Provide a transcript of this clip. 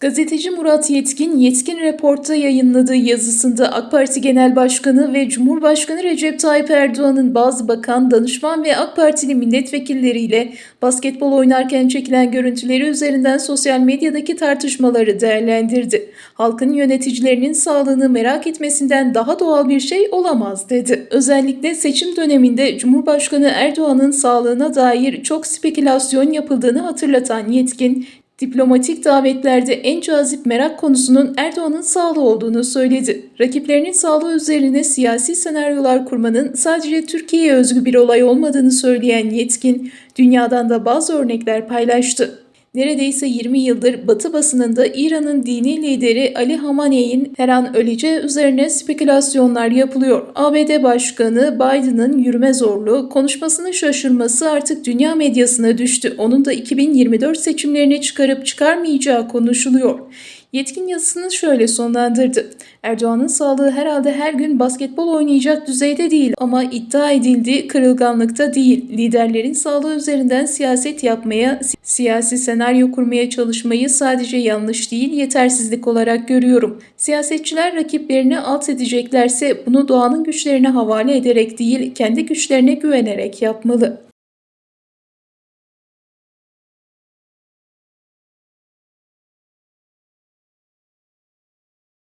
Gazeteci Murat Yetkin, Yetkin Report'ta yayınladığı yazısında AK Parti Genel Başkanı ve Cumhurbaşkanı Recep Tayyip Erdoğan'ın bazı bakan, danışman ve AK Partili milletvekilleriyle basketbol oynarken çekilen görüntüleri üzerinden sosyal medyadaki tartışmaları değerlendirdi. Halkın yöneticilerinin sağlığını merak etmesinden daha doğal bir şey olamaz dedi. Özellikle seçim döneminde Cumhurbaşkanı Erdoğan'ın sağlığına dair çok spekülasyon yapıldığını hatırlatan Yetkin, Diplomatik davetlerde en cazip merak konusunun Erdoğan'ın sağlığı olduğunu söyledi. Rakiplerinin sağlığı üzerine siyasi senaryolar kurmanın sadece Türkiye'ye özgü bir olay olmadığını söyleyen Yetkin, dünyadan da bazı örnekler paylaştı. Neredeyse 20 yıldır Batı basınında İran'ın dini lideri Ali Hamaney'in her an öleceği üzerine spekülasyonlar yapılıyor. ABD Başkanı Biden'ın yürüme zorluğu, konuşmasının şaşırması artık dünya medyasına düştü. Onun da 2024 seçimlerine çıkarıp çıkarmayacağı konuşuluyor. Yetkin yazısını şöyle sonlandırdı. Erdoğan'ın sağlığı herhalde her gün basketbol oynayacak düzeyde değil ama iddia edildiği kırılganlıkta değil. Liderlerin sağlığı üzerinden siyaset yapmaya, si- siyasi senaryo kurmaya çalışmayı sadece yanlış değil yetersizlik olarak görüyorum. Siyasetçiler rakiplerini alt edeceklerse bunu doğanın güçlerine havale ederek değil kendi güçlerine güvenerek yapmalı.